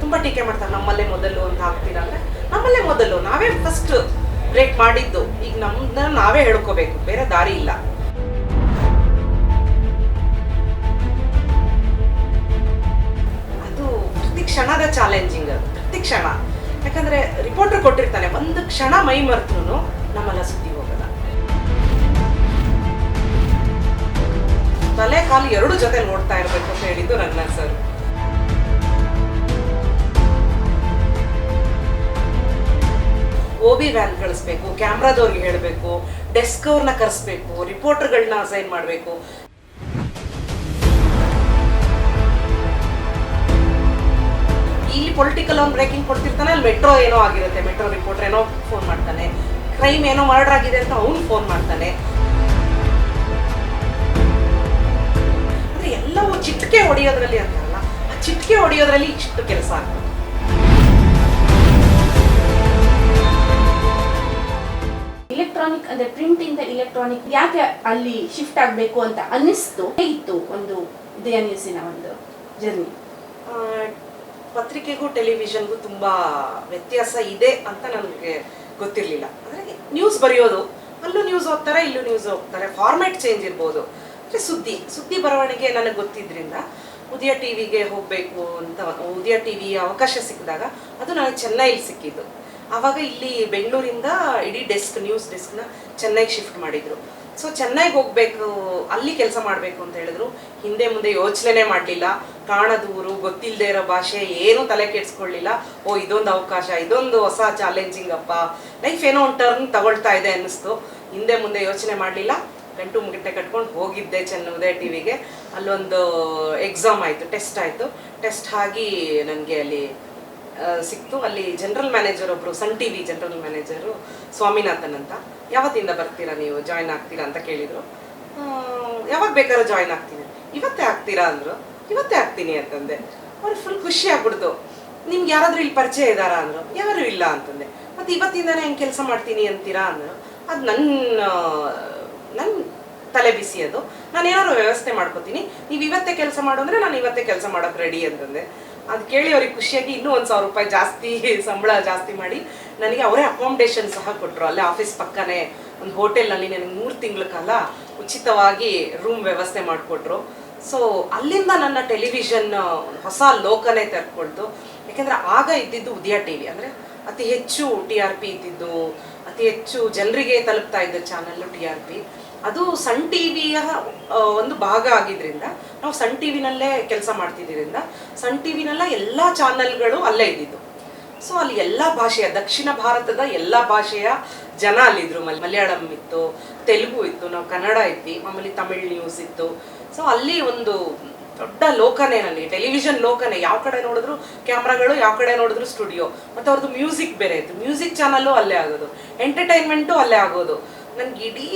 ತುಂಬಾ ಟೀಕೆ ಮಾಡ್ತಾರೆ, ನಮ್ಮಲ್ಲೇ ಮೊದಲು ಅಂತ ಹಾಕ್ತೀರಾ ಅಂದ್ರೆ, ನಮ್ಮಲ್ಲೇ ಮೊದಲು, ನಾವೇ ಫಸ್ಟ್ ಬ್ರೇಕ್ ಮಾಡಿದ್ದು. ಈಗ ನಮ್ದನ್ನ ನಾವೇ ಹೇಳ್ಕೋಬೇಕು, ಬೇರೆ ದಾರಿ ಇಲ್ಲ. ಅದು ಪ್ರತಿ ಕ್ಷಣದ ಚಾಲೆಂಜಿಂಗ್ ಅದು ಪ್ರತಿ ಕ್ಷಣ. ಯಾಕಂದ್ರೆ ರಿಪೋರ್ಟರ್ ಕೊಟ್ಟಿರ್ತಾನೆ, ಒಂದು ಕ್ಷಣ ಮೈ ಮರೆತ್ರು ನಮ್ಮಲ್ಲ ಸುದ್ದಿ ಹೋಗಲ್ಲ. ತಲೆ ಕಾಲು ಎರಡು ಜೊತೆ ನೋಡ್ತಾ ಇರ್ಬೇಕು ಅಂತ ಹೇಳಿದ್ದು Ranganath sir. O B van ಕಳಿಸ್ಬೇಕು, ಕ್ಯಾಮ್ರಾದವ್ರಿಗೆ ಹೇಳಬೇಕು, ಡೆಸ್ಕ್ ಅವ್ರನ್ನ ಕರೆಸ್ಬೇಕು ರಿಪೋರ್ಟರ್ಗಳನ್ನ ಅಸೈನ್ ಮಾಡಬೇಕು. ಇಲ್ಲಿ ಪೊಲಿಟಿಕಲ್ ಒಂದು ಬ್ರೇಕಿಂಗ್ ಕೊಡ್ತಿರ್ತಾನೆ, ಅಲ್ಲಿ ಮೆಟ್ರೋ ಏನೋ ಆಗಿರುತ್ತೆ ಮೆಟ್ರೋ ರಿಪೋರ್ಟರ್ ಏನೋ ಫೋನ್ ಮಾಡ್ತಾನೆ. ಕ್ರೈಮ್ ಏನೋ ಮರ್ಡರ್ ಆಗಿದೆ ಅಂತ ಅವನು ಫೋನ್ ಮಾಡ್ತಾನೆ. ಅಂದ್ರೆ ಎಲ್ಲವೂ ಚಿಟ್ಕೆ ಹೊಡೆಯೋದ್ರಲ್ಲಿ ಅಂತಲ್ಲ, ಆ ಚಿಟಿಕೆ ಹೊಡೆಯೋದ್ರಲ್ಲಿ ಇಷ್ಟು ಕೆಲಸ ಆಗ್ತದೆ. ಅಂದ್ರೆ ಪ್ರಿಂಟ್ ಇಂದ ಇಲೆಕ್ಟ್ರಾನಿಕ್ ಯಾಕೆ ಅಲ್ಲಿ ಶಿಫ್ಟ್ ಆಗ್ಬೇಕು ಅಂತ ಅನ್ನಿಸ್ತು? ಹೇಗಿತ್ತು ಒಂದು ಉದಯ ನ್ಯೂಸಿನ ಒಂದು ಜರ್ನಿ ಪತ್ರಿಕೆಗೂ ಟೆಲಿವಿಷನ್ಗೂ ತುಂಬ ವ್ಯತ್ಯಾಸ ಇದೆ ಅಂತ ನನಗೆ ಗೊತ್ತಿರಲಿಲ್ಲ. ಅಂದರೆ ನ್ಯೂಸ್ ಬರೆಯೋದು, ಅಲ್ಲೂ ನ್ಯೂಸ್ ಹೋಗ್ತಾರೆ ಇಲ್ಲೂ ನ್ಯೂಸ್ ಹೋಗ್ತಾರೆ ಫಾರ್ಮ್ಯಾಟ್ ಚೇಂಜ್ ಇರ್ಬೋದು. ಅಂದರೆ ಸುದ್ದಿ ಸುದ್ದಿ ಬರವಣಿಗೆ ನನಗೆ ಗೊತ್ತಿದ್ರಿಂದ ಉದಯ ಟಿ ವಿಗೆ ಹೋಗಬೇಕು ಅಂತ, ಉದಯ ಟಿವಿ ಅವಕಾಶ ಸಿಕ್ಕಿದಾಗ ಅದು ನನಗೆ ಚೆನ್ನೈಲಿ ಸಿಕ್ಕಿದ್ದು. ಆವಾಗ ಇಲ್ಲಿ ಬೆಂಗಳೂರಿಂದ ಇಡೀ ಡೆಸ್ಕ್ ನ್ಯೂಸ್ ಡೆಸ್ಕ್ನ ಚೆನ್ನೈಗೆ ಶಿಫ್ಟ್ ಮಾಡಿದ್ರು. ಸೊ ಚೆನ್ನೈಗೆ ಹೋಗ್ಬೇಕು, ಅಲ್ಲಿ ಕೆಲಸ ಮಾಡಬೇಕು ಅಂತ ಹೇಳಿದ್ರು. ಹಿಂದೆ ಮುಂದೆ ಯೋಚನೆ ಮಾಡಲಿಲ್ಲ. ಕಾಣದೂರು ಗೊತ್ತಿಲ್ಲದೆ ಇರೋ ಭಾಷೆ, ಏನು ತಲೆ ಕೆಡಿಸ್ಕೊಳ್ಳಿಲ್ಲ. ಓ, ಇದೊಂದು ಅವಕಾಶ, ಇದೊಂದು ಹೊಸ ಚಾಲೆಂಜಿಂಗ್ ಅಪ್ಪ. ಲೈಫ್ ಏನೋ ಒಂದು ಟರ್ನ್ ತಗೊಳ್ತಾ ಇದೆ ಅನ್ನಿಸ್ತು. ಹಿಂದೆ ಮುಂದೆ ಯೋಚನೆ ಮಾಡಲಿಲ್ಲ. ಗಂಟು ಮುಗಿಟ್ಟೆ ಕಟ್ಕೊಂಡು ಹೋಗಿದ್ದೆ ಚೆನ್ನ ಉದಯ ಟಿ ವಿಗೆ ಅಲ್ಲೊಂದು ಎಕ್ಸಾಮ್ ಆಯಿತು ಟೆಸ್ಟ್ ಆಯಿತು. ಟೆಸ್ಟ್ ಆಗಿ ನನಗೆ ಅಲ್ಲಿ ಸಿಕ್ತು. ಅಲ್ಲಿ ಜನರಲ್ ಮ್ಯಾನೇಜರ್ ಒಬ್ರು Sun T V general manager Swaminathan ಅಂತ. ಯಾವತ್ತಿಂದ ಬರ್ತೀರಾ ನೀವು? ಜಾಯ್ನ್ ಆಗ್ತೀರಾ ಅಂತ ಕೇಳಿದ್ರು. ಯಾವಾಗ ಬೇಕಾದ್ರೂ ಜಾಯ್ನ್ ಆಗ್ತೀನಿ. ಇವತ್ತೇ ಆಗ್ತೀರಾ ಅಂದ್ರು. ಇವತ್ತೇ ಆಗ್ತೀನಿ ಅಂತಂದೆ. ಅವ್ರು ಫುಲ್ ಖುಷಿ ಆಗ್ಬಿಡ್ತು. ನಿಮ್ಗೆ ಯಾರಾದ್ರೂ ಇಲ್ಲಿ ಪರಿಚಯ ಇದ್ದಾರಾ ಅಂದ್ರು. ಯಾರು ಇಲ್ಲ ಅಂತಂದೆ. ಮತ್ತೆ ಇವತ್ತಿಂದಾನೇ ಹೆಂಗೆ ಕೆಲಸ ಮಾಡ್ತೀನಿ ಅಂತೀರಾ ಅಂದ್ರು. ಅದು ನನ್ನ ನನ್ನ ತಲೆ ಬಿಸಿ ಅದು. ನಾನು ಏನಾದ್ರು ವ್ಯವಸ್ಥೆ ಮಾಡ್ಕೋತೀನಿ. ನೀವು ಇವತ್ತೇ ಕೆಲಸ ಮಾಡು ಅಂದ್ರೆ ನಾನು ಇವತ್ತೇ ಕೆಲಸ ಮಾಡೋಕೆ ರೆಡಿ ಅಂತಂದೆ. ಅದು ಕೇಳಿ ಅವ್ರಿಗೆ ಖುಷಿಯಾಗಿ ಇನ್ನೂ ಒಂದು ಸಾವಿರ ರೂಪಾಯಿ ಜಾಸ್ತಿ ಸಂಬಳ ಜಾಸ್ತಿ ಮಾಡಿ ನನಗೆ ಅವರೇ ಅಕಾಮಿಡೇಷನ್ ಸಹ ಕೊಟ್ಟರು ಅಲ್ಲೇ ಆಫೀಸ್ ಪಕ್ಕನೇ ಒಂದು ಹೋಟೆಲ್ನಲ್ಲಿ ನನಗೆ ಮೂರು ತಿಂಗಳ ಕಾಲ ಉಚಿತವಾಗಿ ರೂಮ್ ವ್ಯವಸ್ಥೆ ಮಾಡಿಕೊಟ್ರು. ಸೊ ಅಲ್ಲಿಂದ ನನ್ನ ಟೆಲಿವಿಷನ್ ಹೊಸ ಲೋಕನೇ ತೆರ್ಕೊಳ್ತು. ಯಾಕೆಂದರೆ ಆಗ ಇದ್ದಿದ್ದು ಉದಯ ಟಿ ವಿ ಅಂದರೆ ಅತಿ ಹೆಚ್ಚು ಟಿ ಆರ್ ಪಿ ಇದ್ದಿದ್ದು, ಅತಿ ಹೆಚ್ಚು ಜನರಿಗೆ ತಲುಪ್ತಾ ಇದ್ದ ಚಾನಲ್ಲು ಟಿ ಆರ್ ಪಿ ಅದು ಸನ್ ಟಿವಿಯ ಒಂದು ಭಾಗ ಆಗಿದ್ರಿಂದ, ನಾವು ಸನ್ ಟಿವಿನಲ್ಲೇ ಕೆಲಸ ಮಾಡ್ತಿದ್ದರಿಂದ ಸನ್ ಟಿ ವಿನೆಲ್ಲ ಎಲ್ಲ ಚಾನಲ್ಗಳು ಅಲ್ಲೇ ಇದ್ದಿದ್ದು. ಸೊ, ಅಲ್ಲಿ ಎಲ್ಲ ಭಾಷೆಯ, ದಕ್ಷಿಣ ಭಾರತದ ಎಲ್ಲ ಭಾಷೆಯ ಜನ ಅಲ್ಲಿದ್ರು. ಮಲ್- ಮಲಯಾಳಂ ಇತ್ತು, ತೆಲುಗು ಇತ್ತು, ನಾವು ಕನ್ನಡ ಇದ್ವಿ, ಮಾಮೂಲಿ ತಮಿಳ್ ನ್ಯೂಸ್ ಇತ್ತು. ಸೊ, ಅಲ್ಲಿ ಒಂದು ದೊಡ್ಡ ಲೋಕನೇ ನನಗೆ, ಟೆಲಿವಿಷನ್ ಲೋಕನೇ. ಯಾವ ಕಡೆ ನೋಡಿದ್ರು ಕ್ಯಾಮ್ರಾಗಳು, ಯಾವ ಕಡೆ ನೋಡಿದ್ರು ಸ್ಟುಡಿಯೋ. ಮತ್ತು ಅವ್ರದ್ದು ಮ್ಯೂಸಿಕ್ ಬೇರೆ ಇತ್ತು. ಮ್ಯೂಸಿಕ್ ಚಾನಲ್ಲು ಅಲ್ಲೇ ಆಗೋದು. ಎಂಟರ್ಟೈನ್ಮೆಂಟು ಅಲ್ಲೇ ಆಗೋದು. ನನ್ಗೆ ಇಡೀ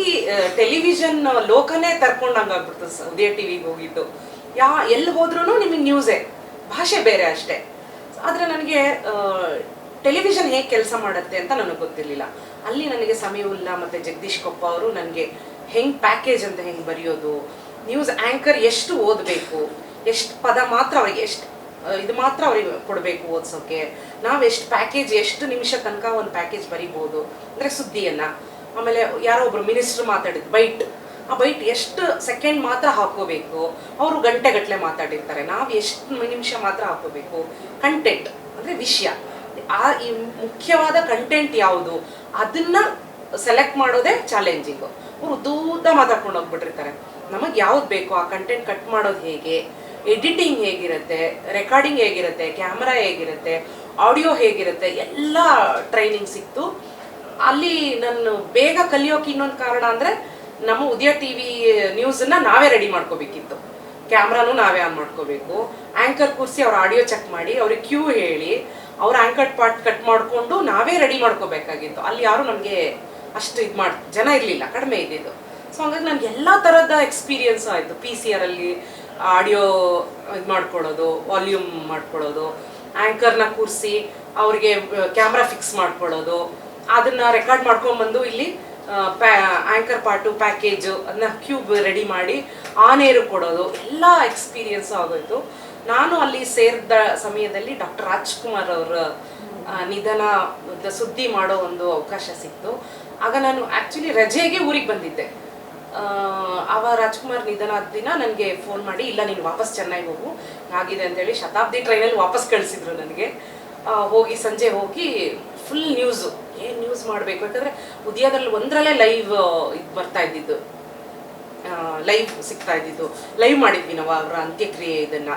ಟೆಲಿವಿಷನ್ ಲೋಕನೇ ತರ್ಕೊಂಡಂಗೆ ಆಗ್ಬಿಡ್ತು ಉದಯ ಟಿವಿಗೆ ಹೋಗಿದ್ದು. ಯಾ ಎಲ್ಲಿ ಹೋದ್ರೂ ನಿಮಗೆ ನ್ಯೂಸೇ ಭಾಷೆ ಬೇರೆ ಅಷ್ಟೇ. ಆದರೆ ನನಗೆ ಟೆಲಿವಿಷನ್ ಹೇಗೆ ಕೆಲಸ ಮಾಡುತ್ತೆ ಅಂತ ನನಗೆ ಗೊತ್ತಿರಲಿಲ್ಲ. ಅಲ್ಲಿ ನನಗೆ ಸಮೀವುಲ್ಲಾ ಮತ್ತು ಜಗದೀಶ್ ಕೊಪ್ಪ ಅವರು ನನಗೆ ಹೆಂಗೆ ಪ್ಯಾಕೇಜ್ ಅಂತ ಹೆಂಗೆ ಬರೆಯೋದು ನ್ಯೂಸ್ ಆ್ಯಂಕರ್ ಎಷ್ಟು ಓದಬೇಕು, ಎಷ್ಟು ಪದ ಮಾತ್ರ ಅವ್ರಿಗೆ, ಎಷ್ಟು ಇದು ಮಾತ್ರ ಅವ್ರಿಗೆ ಕೊಡಬೇಕು ಓದಿಸೋಕೆ, ನಾವು ಎಷ್ಟು ಪ್ಯಾಕೇಜ್ ಎಷ್ಟು ನಿಮಿಷ ತನಕ ಒಂದು ಪ್ಯಾಕೇಜ್ ಬರಿಬೋದು, ಅಂದರೆ ಸುದ್ದಿಯನ್ನು. ಆಮೇಲೆ ಯಾರೋ ಒಬ್ರು ಮಿನಿಸ್ಟರ್ ಮಾತಾಡಿದ್ರು, ಬೈಟ್. ಆ ಬೈಟ್ ಎಷ್ಟು ಸೆಕೆಂಡ್ ಮಾತ್ರ ಹಾಕೋಬೇಕು ಅವರು ಗಂಟೆಗಟ್ಟಲೆ ಮಾತಾಡಿರ್ತಾರೆ. ನಾವು ಎಷ್ಟು ನಿಮಿಷ ಮಾತ್ರ ಹಾಕೋಬೇಕು ಕಂಟೆಂಟ್ ಅಂದರೆ ವಿಷಯ. ಆ ಈ ಮುಖ್ಯವಾದ ಕಂಟೆಂಟ್ ಯಾವುದು? ಅದನ್ನ ಸೆಲೆಕ್ಟ್ ಮಾಡೋದೇ ಚಾಲೆಂಜಿಂಗು ಅವರು ದೂತ ಮಾತಾಡ್ಕೊಂಡು ಹೋಗ್ಬಿಟ್ಟಿರ್ತಾರೆ. ನಮಗೆ ಯಾವ್ದು ಬೇಕು? ಆ ಕಂಟೆಂಟ್ ಕಟ್ ಮಾಡೋದು ಹೇಗೆ? ಎಡಿಟಿಂಗ್ ಹೇಗಿರುತ್ತೆ? ರೆಕಾರ್ಡಿಂಗ್ ಹೇಗಿರುತ್ತೆ? ಕ್ಯಾಮ್ರಾ ಹೇಗಿರುತ್ತೆ? ಆಡಿಯೋ ಹೇಗಿರುತ್ತೆ? ಎಲ್ಲ ಟ್ರೈನಿಂಗ್ ಸಿಕ್ತು. ಅಲ್ಲಿ ನಾನು ಬೇಗ ಕಲಿಯೋಕೆ ಇನ್ನೊಂದು ಕಾರಣ ಅಂದರೆ ನಮ್ಮ ಉದಯ ಟಿ ವಿ ನ್ಯೂಸನ್ನ ನಾವೇ ರೆಡಿ ಮಾಡ್ಕೋಬೇಕಿತ್ತು. ಕ್ಯಾಮ್ರಾನು ನಾವೇ ಆನ್ ಮಾಡ್ಕೋಬೇಕು. ಆ್ಯಂಕರ್ ಕೂರಿಸಿ ಅವ್ರ ಆಡಿಯೋ ಚೆಕ್ ಮಾಡಿ, ಅವ್ರಿಗೆ ಕ್ಯೂ ಹೇಳಿ, ಅವ್ರ ಆ್ಯಂಕರ್ ಪಾರ್ಟ್ ಕಟ್ ಮಾಡಿಕೊಂಡು ನಾವೇ ರೆಡಿ ಮಾಡ್ಕೋಬೇಕಾಗಿತ್ತು. ಅಲ್ಲಿ ಯಾರು ನಮಗೆ ಅಷ್ಟು ಇದು ಮಾಡಿ, ಜನ ಇರಲಿಲ್ಲ, ಕಡಿಮೆ ಇದ್ದಿದ್ದು. ಸೊ ಹಂಗಾಗಿ ನನಗೆ ಎಲ್ಲ ಥರದ ಎಕ್ಸ್ಪೀರಿಯನ್ಸ್ ಆಯಿತು. ಪಿ ಸಿ ಆರಲ್ಲಿ ಆಡಿಯೋ ಇದು ಮಾಡ್ಕೊಳ್ಳೋದು ವಾಲ್ಯೂಮ್ ಮಾಡ್ಕೊಡೋದು ಆ್ಯಂಕರ್ನ ಕೂರಿಸಿ ಅವ್ರಿಗೆ ಕ್ಯಾಮ್ರಾ ಫಿಕ್ಸ್ ಮಾಡ್ಕೊಳ್ಳೋದು ಅದನ್ನ ರೆಕಾರ್ಡ್ ಮಾಡ್ಕೊಂಡ್ಬಂದು ಇಲ್ಲಿ ಆಂಕರ್ ಪಾರ್ಟು ಪ್ಯಾಕೇಜು ಅದನ್ನ ಕ್ಯೂಬ್ ರೆಡಿ ಮಾಡಿ ಆನೇರು ಕೊಡೋದು. ಎಲ್ಲ ಎಕ್ಸ್ಪೀರಿಯನ್ಸ್ ಆಗೋಯ್ತು. ನಾನು ಅಲ್ಲಿ ಸೇರಿದ ಸಮಯದಲ್ಲಿ ಡಾಕ್ಟರ್ ರಾಜ್ಕುಮಾರ್ ಅವರ ನಿಧನ ಸುದ್ದಿ ಮಾಡೋ ಒಂದು ಅವಕಾಶ ಸಿಕ್ತು. ಆಗ ನಾನು ಆ್ಯಕ್ಚುಲಿ ರಜೆಗೆ ಊರಿಗೆ ಬಂದಿದ್ದೆ. ಅವ ರಾಜ್ಕುಮಾರ್ ನಿಧನ ಆದ ದಿನ ನನಗೆ ಫೋನ್ ಮಾಡಿ, ಇಲ್ಲ, ನೀನು ವಾಪಸ್ ಚೆನ್ನೈಗೆ ಹೋಗು. ಆಗಿದೆ ಅಂತೇಳಿ ಶತಾಬ್ದಿ ಟ್ರೈನಲ್ಲಿ ವಾಪಸ್ ಕಳಿಸಿದ್ರು ನನಗೆ. ಹೋಗಿ, ಸಂಜೆ ಹೋಗಿ ಫುಲ್ ನ್ಯೂಸು ಏನು ನ್ಯೂಸ್ ಮಾಡಬೇಕು? ಯಾಕಂದರೆ ಉದಯದಲ್ಲಿ ಒಂದರಲ್ಲೇ ಲೈವ್ ಇದು ಬರ್ತಾ ಇದ್ದಿದ್ದು. ಲೈವ್ ಸಿಗ್ತಾ ಇದ್ದಿದ್ದು. ಲೈವ್ ಮಾಡಿದ್ವಿ ನಾವು ಅವರ ಅಂತ್ಯಕ್ರಿಯೆ ಇದನ್ನ.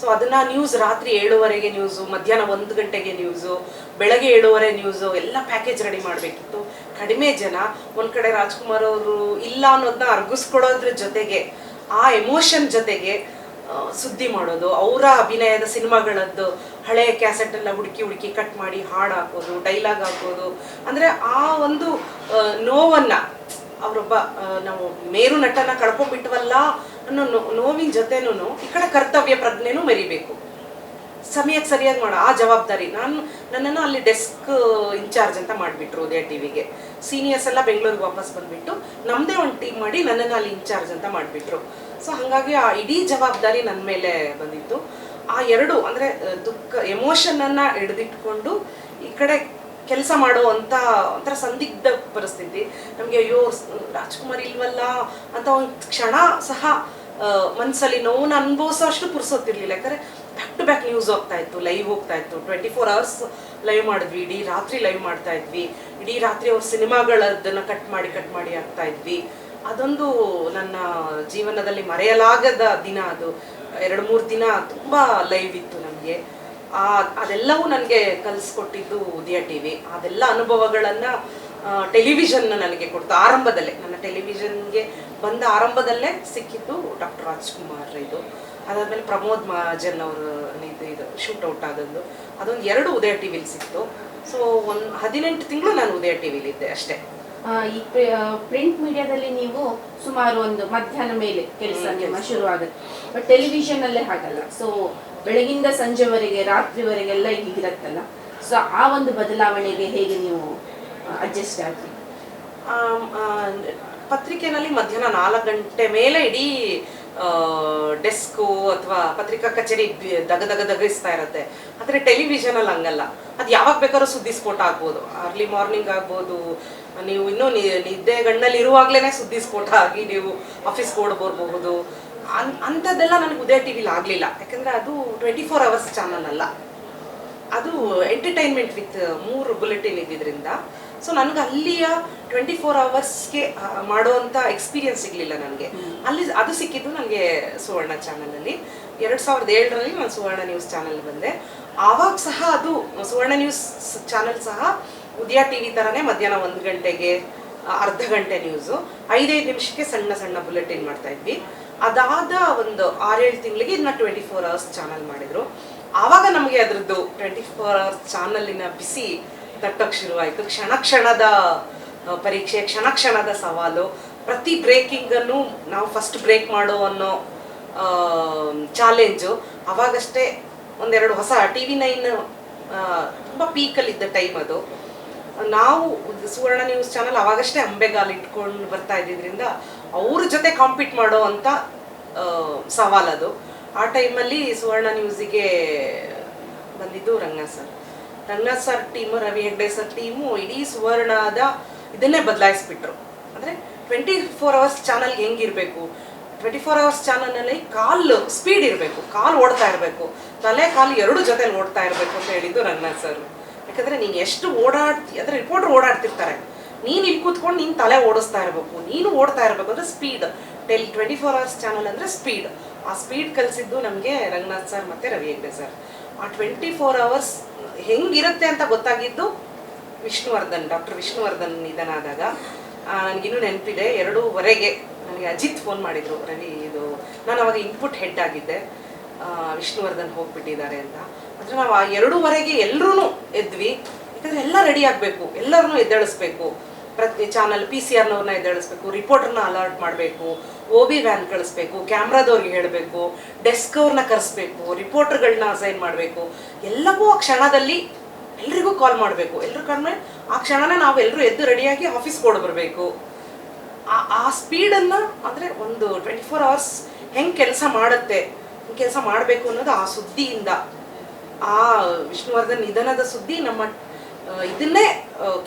ಸೊ ಅದನ್ನ ನ್ಯೂಸ್ ರಾತ್ರಿ ಏಳುವರೆಗೆ ನ್ಯೂಸು ಮಧ್ಯಾಹ್ನ ಒಂದು ಗಂಟೆಗೆ ನ್ಯೂಸು ಬೆಳಗ್ಗೆ ಏಳುವರೆ ನ್ಯೂಸು ಎಲ್ಲ ಪ್ಯಾಕೇಜ್ ರೆಡಿ ಮಾಡಬೇಕಿತ್ತು. ಕಡಿಮೆ ಜನ, ಒಂದು ಕಡೆ ರಾಜ್ಕುಮಾರ್ ಅವರು ಇಲ್ಲ ಅನ್ನೋದನ್ನ ಅರ್ಗಿಸ್ಕೊಡೋದ್ರ ಜೊತೆಗೆ, ಆ ಎಮೋಷನ್ ಜೊತೆಗೆ ಸುದ್ದಿ ಮಾಡೋದು, ಅವರ ಅಭಿನಯದ ಸಿನಿಮಾಗಳದ್ದು ಹಳೆಯ ಕ್ಯಾಸೆಟ್ ಎಲ್ಲ ಹುಡುಕಿ ಹುಡುಕಿ ಕಟ್ ಮಾಡಿ ಹಾಡು ಹಾಕೋದು ಡೈಲಾಗ್ ಹಾಕೋದು. ಅಂದರೆ ಆ ಒಂದು ನೋವನ್ನ ಅವರೊಬ್ಬ ನಾವು ಮೇರು ನಟನ ಕಳ್ಕೊಂಡ್ಬಿಟ್ವಲ್ಲ ಅನ್ನೋ ನೋವಿನ ಜೊತೆನೂ ಈ ಕಡೆ ಕರ್ತವ್ಯ ಪ್ರಜ್ಞೆನೂ ಮರಿಬೇಕು. ಸಮಯಕ್ಕೆ ಸರಿಯಾಗಿ ಮಾಡೋ ಆ ಜವಾಬ್ದಾರಿ. ನಾನು ನನ್ನನ್ನು ಅಲ್ಲಿ ಡೆಸ್ಕ್ ಇನ್ಚಾರ್ಜ್ ಅಂತ ಮಾಡಿಬಿಟ್ರು ಉದಯ ಟಿವಿಗೆ. ಸೀನಿಯರ್ಸ್ ಎಲ್ಲ ಬೆಂಗಳೂರಿಗೆ ವಾಪಸ್ ಬಂದುಬಿಟ್ಟು ನಮ್ಮದೇ ಒಂದು ಟೀಮ್ ಮಾಡಿ ನನ್ನನ್ನು ಅಲ್ಲಿ ಇನ್ಚಾರ್ಜ್ ಅಂತ ಮಾಡಿಬಿಟ್ರು. ಸೊ ಹಾಗಾಗಿ ಆ ಇಡೀ ಜವಾಬ್ದಾರಿ ನನ್ನ ಮೇಲೆ ಬಂದಿತ್ತು. ಆ ಎರಡು, ಅಂದರೆ ದುಃಖ ಎಮೋಷನನ್ನು ಹಿಡಿದಿಟ್ಕೊಂಡು ಈ ಕಡೆ ಕೆಲಸ ಮಾಡೋ ಅಂತ ಒಂಥರ ಸಂದಿಗ್ಧ ಪರಿಸ್ಥಿತಿ. ನಮಗೆ, ಅಯ್ಯೋ ರಾಜ್ಕುಮಾರ್ ಇಲ್ವಲ್ಲ? ಅಂತ ಒಂದು ಕ್ಷಣ ಸಹ ಮನಸ್ಸಲ್ಲಿ ನೋವನ್ನ ಅನುಭವಿಸೋ ಅಷ್ಟು ಪುರ್ಸೋತಿರ್ಲಿಲ್ಲ ಯಾಕಂದ್ರೆ ಬ್ಯಾಕ್ ಟು ಬ್ಯಾಕ್ ನ್ಯೂಸ್ ಹೋಗ್ತಾ ಇತ್ತು ಲೈವ್ ಹೋಗ್ತಾ ಇತ್ತು. ಟ್ವೆಂಟಿ ಫೋರ್ ಅವರ್ಸ್ ಲೈವ್ ಮಾಡಿದ್ವಿ, ಇಡೀ ರಾತ್ರಿ ಲೈವ್ ಮಾಡ್ತಾ ಇದ್ವಿ. ಇಡೀ ರಾತ್ರಿ ಅವ್ರ ಸಿನಿಮಾಗಳದನ್ನ ಕಟ್ ಮಾಡಿ ಕಟ್ ಮಾಡಿ ಹಾಕ್ತಾ ಇದ್ವಿ. ಅದೊಂದು ನನ್ನ ಜೀವನದಲ್ಲಿ ಮರೆಯಲಾಗದ ದಿನ ಅದು. ಎರಡು, ಮೂರು ದಿನ ತುಂಬ ಲೈವ್ ಇತ್ತು ನಮಗೆ. ಆ, ಅದೆಲ್ಲವೂ ನನಗೆ ಕಲಿಸ್ಕೊಟ್ಟಿದ್ದು ಉದಯ ಟಿ ವಿ. ಅದೆಲ್ಲ ಅನುಭವಗಳನ್ನು ಟೆಲಿವಿಷನ್ ನನಗೆ ಕೊಡ್ತು ಆರಂಭದಲ್ಲೇ. ನನ್ನ ಟೆಲಿವಿಷನ್ಗೆ ಬಂದ ಆರಂಭದಲ್ಲೇ ಸಿಕ್ಕಿದ್ದು ಡಾಕ್ಟರ್ ರಾಜ್ಕುಮಾರ್ ಇದು. ಅದಾದಮೇಲೆ ಪ್ರಮೋದ್ ಮಹಾಜನ್ ಅವರು ಇದು ಇದು ಶೂಟ್ ಔಟ್ ಆದದ್ದು. ಅದೊಂದು ಎರಡು ಉದಯ ಟಿ ವಿಲಿ ಸಿಕ್ತು ಸೊ ಒಂದು ಹದಿನೆಂಟು ತಿಂಗಳು ನಾನು ಉದಯ ಟಿ ವಿಲಿದ್ದೆ ಅಷ್ಟೇ. ಈ ಪ್ರಿಂಟ್ ಮೀಡಿಯಾದಲ್ಲಿ ನೀವು ಸುಮಾರು ಒಂದು ಮಧ್ಯಾಹ್ನ ಮೇಲೆ ಕೆಲಸ ನಿಮ್ಮ ಶುರು ಆಗುತ್ತೆ ಬಟ್ ಟೆಲಿವಿಷನ್ ಅಲ್ಲೇ ಹಾಗಲ್ಲ. ಸೊ ಬೆಳಗಿಂದ ಸಂಜೆವರೆಗೆ ರಾತ್ರಿವರೆಗೆಲ್ಲ ಹೀಗಿರತ್ತಲ್ಲ. ಸೊ ಆ ಒಂದು ಬದಲಾವಣೆಗೆ ಹೇಗೆ ನೀವು ಅಡ್ಜಸ್ಟ್ ಆಗಿ. ಪತ್ರಿಕೆನಲ್ಲಿ ಮಧ್ಯಾಹ್ನ ನಾಲ್ಕು ಗಂಟೆ ಮೇಲೆ ಇಡೀ ಡೆಸ್ಕು ಅಥವಾ ಪತ್ರಿಕಾ ಕಚೇರಿ ದಗ ದಗ ದಗಿಸ್ತಾ ಇರುತ್ತೆ. ಆದರೆ ಟೆಲಿವಿಷನಲ್ಲಿ ಹಂಗಲ್ಲ. ಅದು ಯಾವಾಗ ಬೇಕಾದ್ರೂ ಸುದ್ದಿ ಸ್ಫೋಟ ಆಗ್ಬೋದು. ಅರ್ಲಿ ಮಾರ್ನಿಂಗ್ ಆಗ್ಬೋದು. ನೀವು ಇನ್ನೂ ನಿದ್ದೆ ಗಣ್ಣಲ್ಲಿ ಇರುವಾಗಲೇ ಸುದ್ದಿ ಸ್ಫೋಟ ಆಗಿ ನೀವು ಆಫೀಸ್ ಓಡ್ ಬರ್ಬಹುದು. ಅನ್, ಅಂಥದ್ದೆಲ್ಲ ನನಗೆ ಉದಯ ಟಿ ವಿಲಿ ಆಗಲಿಲ್ಲ. ಯಾಕಂದರೆ ಅದು ಟ್ವೆಂಟಿ ಫೋರ್ ಅವರ್ಸ್ ಚಾನಲ್ ಅಲ್ಲ. ಅದು ಎಂಟರ್ಟೈನ್ಮೆಂಟ್ ವಿತ್ ಮೂರು ಬುಲೆಟಿನ್ ಇದ್ದಿದ್ರಿಂದ ಸೊ ನನಗೆ ಅಲ್ಲಿಯ ಟ್ವೆಂಟಿ ಫೋರ್ ಅವರ್ಸ್ಗೆ ಮಾಡುವಂಥ ಎಕ್ಸ್ಪೀರಿಯನ್ಸ್ ಸಿಗಲಿಲ್ಲ ನನಗೆ. ಅಲ್ಲಿ ಅದು ಸಿಕ್ಕಿದ್ದು ನನಗೆ ಸುವರ್ಣ ಚಾನಲಲ್ಲಿ. ಎರಡು ಸಾವಿರದ ಏಳರಲ್ಲಿ ನಾನು ಸುವರ್ಣ ನ್ಯೂಸ್ ಚಾನಲ್ ಬಂದೆ. ಆವಾಗ ಸಹ ಅದು ಸುವರ್ಣ ನ್ಯೂಸ್ ಚಾನಲ್ ಸಹ ಉದಯ ಟಿ ವಿ ಥರನೇ ಮಧ್ಯಾಹ್ನ ಒಂದು ಗಂಟೆಗೆ ಅರ್ಧ ಗಂಟೆ ನ್ಯೂಸು ಐದೈದು ನಿಮಿಷಕ್ಕೆ ಸಣ್ಣ ಸಣ್ಣ ಬುಲೆಟಿನ್ ಮಾಡ್ತಾ ಇದ್ವಿ. ಅದಾದ ಒಂದು ಆರೇಳು ತಿಂಗಳಿಗೆ ಇದನ್ನ ಟ್ವೆಂಟಿ ಫೋರ್ ಅವರ್ಸ್ ಚಾನಲ್ ಮಾಡಿದ್ರು. ಆವಾಗ ನಮಗೆ ಅದರದ್ದು ಟ್ವೆಂಟಿ ಫೋರ್ ಅವರ್ಸ್ ಚಾನಲಿನ ಬಿಸಿ ತಟ್ಟಕ್ಕೆ ಶುರುವಾಯಿತು. ಕ್ಷಣ ಕ್ಷಣದ ಪರೀಕ್ಷೆ, ಕ್ಷಣ ಕ್ಷಣದ ಸವಾಲು. ಪ್ರತಿ ಬ್ರೇಕಿಂಗನ್ನು ನಾವು ಫಸ್ಟ್ ಬ್ರೇಕ್ ಮಾಡೋ ಅನ್ನೋ ಚಾಲೆಂಜು ಅವಾಗಷ್ಟೇ ಒಂದೆರಡು ಹೊಸ ಟಿ ವಿ ನೈನ್ ತುಂಬ ಪೀಕಲ್ಲಿದ್ದ ಟೈಮ್ ಅದು. ನಾವು, ಸುವರ್ಣ ನ್ಯೂಸ್ ಚಾನಲ್ ಅವಾಗಷ್ಟೇ ಅಂಬೆಗಾಲ್ ಇಟ್ಕೊಂಡು ಬರ್ತಾ ಇದ್ದಿದ್ರಿಂದ ಅವ್ರ ಜೊತೆ ಕಾಂಪೀಟ್ ಮಾಡೋ ಅಂತ ಸವಾಲದು. ಆ ಟೈಮಲ್ಲಿ ಸುವರ್ಣ ನ್ಯೂಸಿಗೆ ಬಂದಿದ್ದು Ranga sir. Ranganath sir team, Ravi Hegde sir team, ಇಡೀ ಸುವರ್ಣದ ಇದನ್ನೇ ಬದಲಾಯಿಸ್ಬಿಟ್ರು. ಅಂದರೆ ಟ್ವೆಂಟಿ ಫೋರ್ ಅವರ್ಸ್ ಚಾನಲ್ ಹೆಂಗಿರಬೇಕು? ಟ್ವೆಂಟಿ ಫೋರ್ ಅವರ್ಸ್ ಚಾನಲ್ನಲ್ಲಿ ಕಾಲು ಸ್ಪೀಡ್ ಇರಬೇಕು, ಕಾಲು ಓಡ್ತಾ ಇರಬೇಕು, ತಲೆ ಕಾಲು ಎರಡು ಜೊತೆಲಿ ಓಡ್ತಾ ಇರಬೇಕು ಅಂತ ಹೇಳಿದ್ದು ರಂಗನಾಥ್ ಸರ್. ಯಾಕಂದರೆ ನೀನು ಎಷ್ಟು ಓಡಾಡ್ತಿ ಅಂದರೆ ರಿಪೋರ್ಟರ್ ಓಡಾಡ್ತಿರ್ತಾರೆ. ನೀನು ಇಲ್ಲಿ ಕೂತ್ಕೊಂಡು ನೀನು ತಲೆ ಓಡಿಸ್ತಾ ಇರಬೇಕು, ನೀನು ಓಡ್ತಾ ಇರಬೇಕು ಅಂದರೆ speed tell twenty four hours channel ಅಂದರೆ ಸ್ಪೀಡ್ ಆ ಸ್ಪೀಡ್ ಕಲಿಸಿದ್ದು ನಮಗೆ ರಂಗನಾಥ್ ಸರ್ ಮತ್ತು ರವಿ ಹೆಗ್ಡೆ ಸರ್. ಆ ಟ್ವೆಂಟಿ ಫೋರ್ ಅವರ್ಸ್ ಹೆಂಗಿರುತ್ತೆ ಅಂತ ಗೊತ್ತಾಗಿದ್ದು ವಿಷ್ಣುವರ್ಧನ್, ಡಾಕ್ಟರ್ ವಿಷ್ಣುವರ್ಧನ್ ನಿಧನ ಆದಾಗ ನನಗಿನ್ನೂ ನೆನಪಿದೆ. ಎರಡೂವರೆಗೆ ನನಗೆ ಅಜಿತ್ ಫೋನ್ ಮಾಡಿದರು. ರವಿ, ಇದು, ನಾನು ಅವಾಗ ಇನ್ಪುಟ್ ಹೆಡ್ ಆಗಿದ್ದೆ. ವಿಷ್ಣುವರ್ಧನ್ ಹೋಗ್ಬಿಟ್ಟಿದ್ದಾರೆ ಅಂತ. ಆದರೆ ನಾವು ಆ ಎರಡೂವರೆಗೆ ಎಲ್ಲರೂ ಎದ್ವಿ. ಯಾಕಂದರೆ ಎಲ್ಲ ರೆಡಿ ಆಗಬೇಕು. ಎಲ್ಲರನ್ನೂ ಎದ್ದೇಳಿಸ್ಬೇಕು. ಪ್ರತಿ ಚಾನಲ್ ಪಿ ಸಿ ಆರ್ನವ್ರನ್ನ ಎದ್ದೇಳಿಸ್ಬೇಕು ರಿಪೋರ್ಟರ್ನ ಅಲರ್ಟ್ ಮಾಡಬೇಕು ಓ ಬಿ ವ್ಯಾನ್ ಕಳಿಸ್ಬೇಕು ಕ್ಯಾಮ್ರಾದವ್ರಿಗೆ ಹೇಳಬೇಕು ಡೆಸ್ಕ್ ಅವ್ರನ್ನ ಕರೆಸ್ಬೇಕು ರಿಪೋರ್ಟರ್ಗಳನ್ನ ಅಸೈನ್ ಮಾಡಬೇಕು. ಎಲ್ಲವೂ ಆ ಕ್ಷಣದಲ್ಲಿ ಎಲ್ರಿಗೂ ಕಾಲ್ ಮಾಡಬೇಕು. ಎಲ್ಲರೂ ಕಡಿಮೆ ಆ ಕ್ಷಣನ ನಾವು ಎಲ್ಲರೂ ಎದ್ದು ರೆಡಿಯಾಗಿ ಆಫೀಸ್ ಓಡ್ ಬರಬೇಕು. ಆ ಆ ಸ್ಪೀಡನ್ನು ಅಂದರೆ ಒಂದು ಟ್ವೆಂಟಿ ಫೋರ್ ಅವರ್ಸ್ ಹೆಂಗೆ ಕೆಲಸ ಮಾಡುತ್ತೆ, ಕೆಲಸ ಮಾಡಬೇಕು ಅನ್ನೋದು ಆ ಸುದ್ದಿಯಿಂದ. ಆ ವಿಷ್ಣುವರ್ಧನ್ ನಿಧನದ ಸುದ್ದಿ ನಮ್ಮ ಇದನ್ನೇ